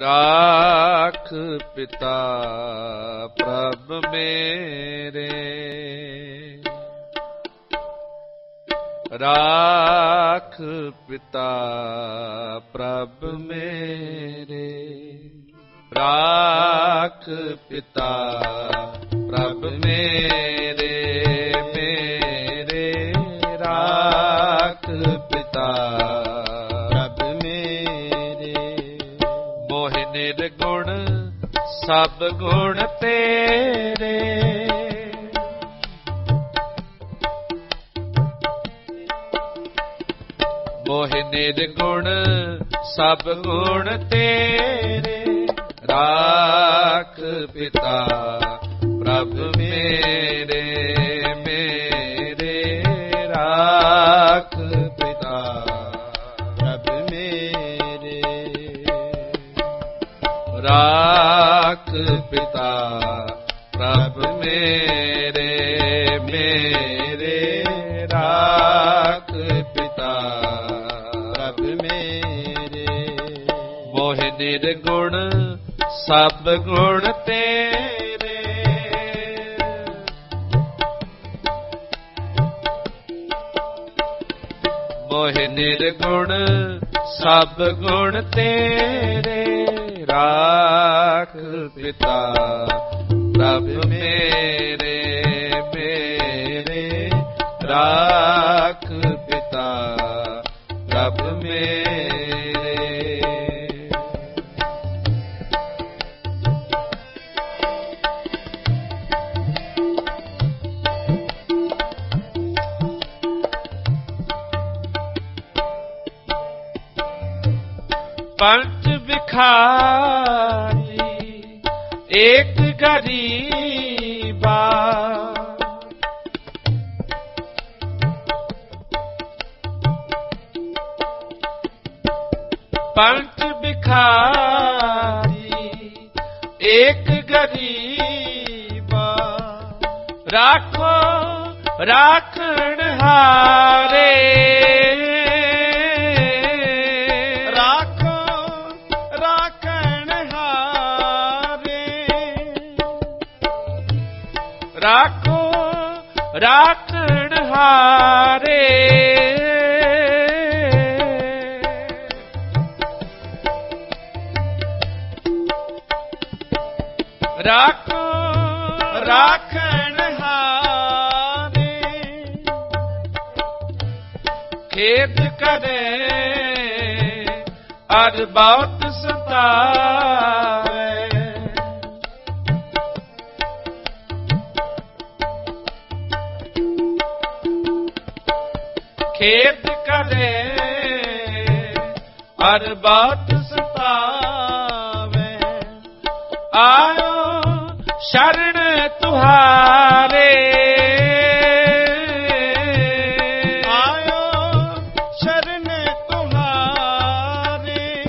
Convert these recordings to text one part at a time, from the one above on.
ਰਾਖ ਪਿਤਾ ਪ੍ਰਭ ਮੇਰੇ ਰਾਖ ਪਿਤਾ ਪ੍ਰਭ ਮੇਰੇ ਰਾਖ ਪਿਤਾ ਪ੍ਰਭ ਮੇਰੇ ਸਭ ਗੁਣ ਤੇਰੇ। ਮੋਹਿ ਨਿਰਗੁਣ ਸਭ ਗੁਣ ਤੇਰੇ। ਰਾਖ ਪਿਤਾ ਪ੍ਰਭ ਮੇਰੇ। ਮੋਹ ਨਿਰਗੁਣ ਸਭ ਗੁਣ ਤੇਰੇ। ਮੋਹ ਨਿਰਗੁਣ ਸਭ ਗੁਣ ਤੇਰੇ। ਰਾਖ ਪਿਤਾ ਪ੍ਰਭ ਮੇਰੇ। ਪੰਜ ਏਕ ਗਰੀਬਾ। ਪੰਜ ਵਿਖਾਰੀ ਏਕ ਗਰੀਬਾ। ਰਾਖੋ ਰਾਖਣ ਹਾਰੇ ਰਾਖਣ ਹਾਰੇ। ਰਾਖ ਰਾਖਣ ਹਾਰੇ। ਖੇਤ ਕਰੇ ਅਰ ਬਹੁਤ ਸਤਾਵੇ ਖੇਤ ਕਰੇ ਹਰ ਬਾਤ ਸਤਾਵੇ। ਆਇਓ ਸ਼ਰਨ ਤੁਹਾਰੇ। ਆਇਓ ਸ਼ਰਨ ਤੁਹਾਰੇ।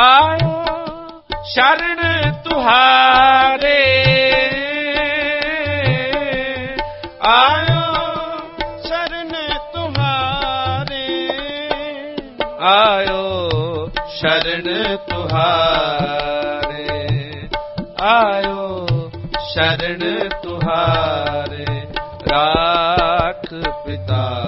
ਆਇਓ ਸ਼ਰਨ ਤੁਹਾਰੇ। ਆਇਓ ਸ਼ਰਨ ਤੁਹਾਰੇ। ਆਇਓ ਸ਼ਰਨ ਤੁਹਾਰੇ। ਆਇਓ ਸ਼ਰਨ ਤੁਹਾਰੇ। ਰਾਖ ਪਿਤਾ।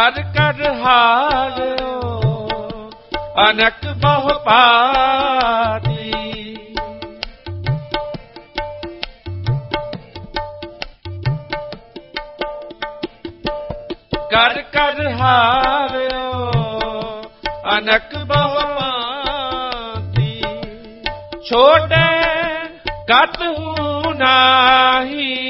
ਕਰ ਕਰ ਹਾਰਿਓ, ਅਨਕ ਬਹੁ ਪਾਤੀ। ਕਰ ਕਰ ਹਾਰਿਓ, ਅਨਕ ਬਹੁ ਪਾਤੀ। ਛੋਟੇ ਕਤ ਹੂ ਨਾਹੀ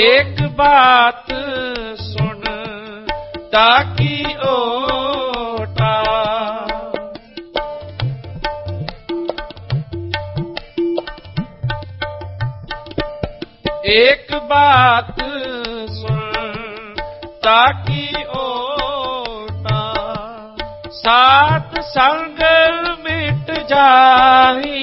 ਇੱਕ ਬਾਤ ਸੁਣ ਤਾਕੀ ਓਟਾ। ਇੱਕ ਬਾਤ ਸੁਣ ਤਾਕੀ ਓਟਾ। ਸਾਤ ਸੰਗ ਮਿਟ ਜਾਹੀ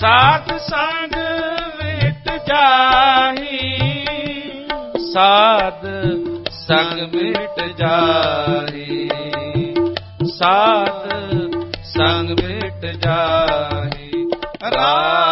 ਸਾਧ ਸੰਗ ਮਿਟ ਜਾਹੀ ਸਾਧ ਸੰਗ ਮਿਟ ਜਾਹੀ ਸਾਧ ਸੰਗ ਮਿਟ ਜਾਹੀ ਰਾਖ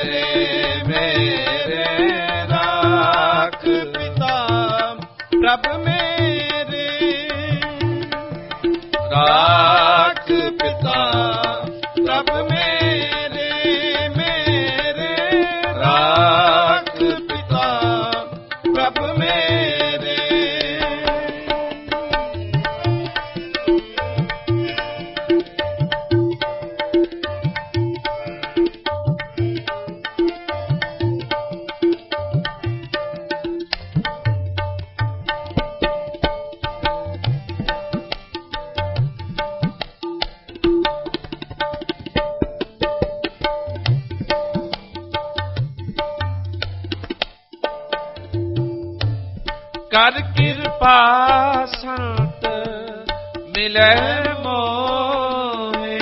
ਪ੍ਰਭ ਮੇਰੇ ਰਾਖ ਕਿਰਪਾ ਸੰਤ ਮਿਲੈ ਮੋਹੇ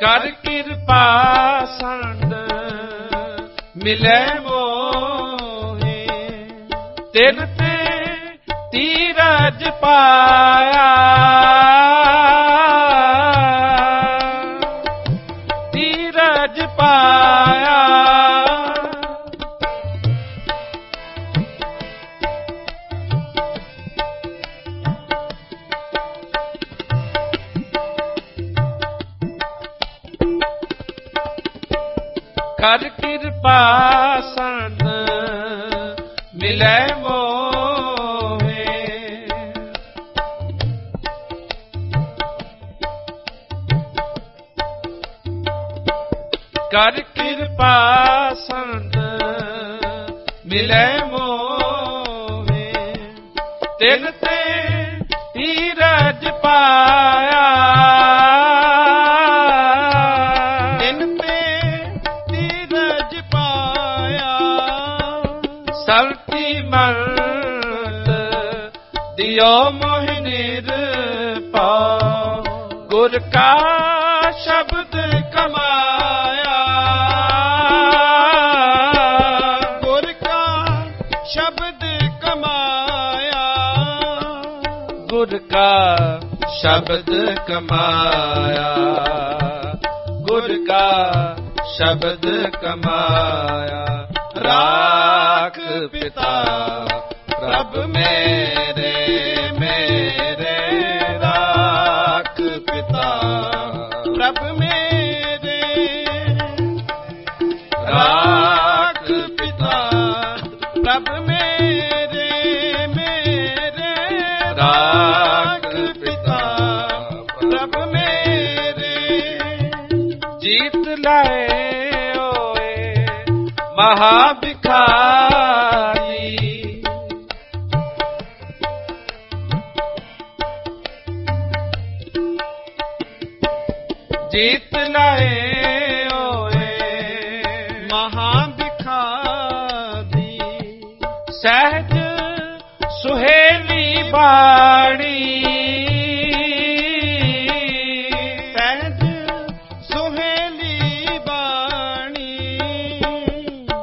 ਕਰ ਕਿਰਪਾ ਸੰਤ ਮਿਲੈ ਮੋਹੇ ਤਿਨ ਤੇ ਤੀਰਜ ਪਾਇਆ ਕਰ ਕਿਰਪਾ ਸੰਤ ਮਿਲੈ ਮੋਹੇ। ਤਿਨ ਤੇ ਧੀਰਜ ਪਾਇਆ। ਤੇ ਤੀਰਜ ਪਾਇਆ। ਸਲਤੀ ਮਲਤ ਦਿਓ ਮੋਹਿ ਨਿਰਭਉ। ਗੁਰ ਕਾ ਸ਼ਬਦ ਗੁਰ ਕਾ ਸ਼ਬਦ ਕਮਾਇਆ। ਗੁਰ ਕਾ ਸ਼ਬਦ ਕਮਾਇਆ। ਰਾਖ ਪਿਤਾ, ਪ੍ਰਭ ਮੇਰੇ ਮੇਰੇ ਰਾਖ ਪਿਤਾ। ਪ੍ਰਭ ਮਹਾ ਭਿਖਾਰੀ ਜੀਤ ਲਾਏ ਓਏ ਮਹਾ ਬਿਖਾਦੀ ਸਹਿਜ ਸੁਹੇਲੀ ਬਾਣੀ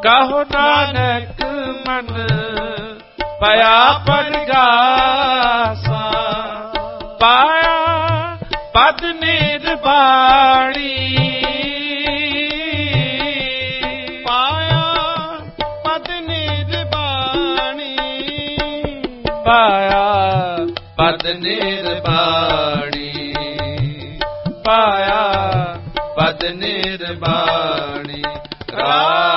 ਕਹੋ ਨਾਨਕ ਮਨ, ਪਿਆ ਪਰਗਾਸਾ ਪਾਇਆ ਪਦ ਨਿਰਵਾਣੀ ਪਾਇਆ ਪਦ ਨਿਰਬਾਣੀ ਪਾਇਆ ਪਦ ਨਿਰਵਾਣੀ ਪਾਇਆ ਪਦ ਨਿਰਵਾਣੀ ਰਾ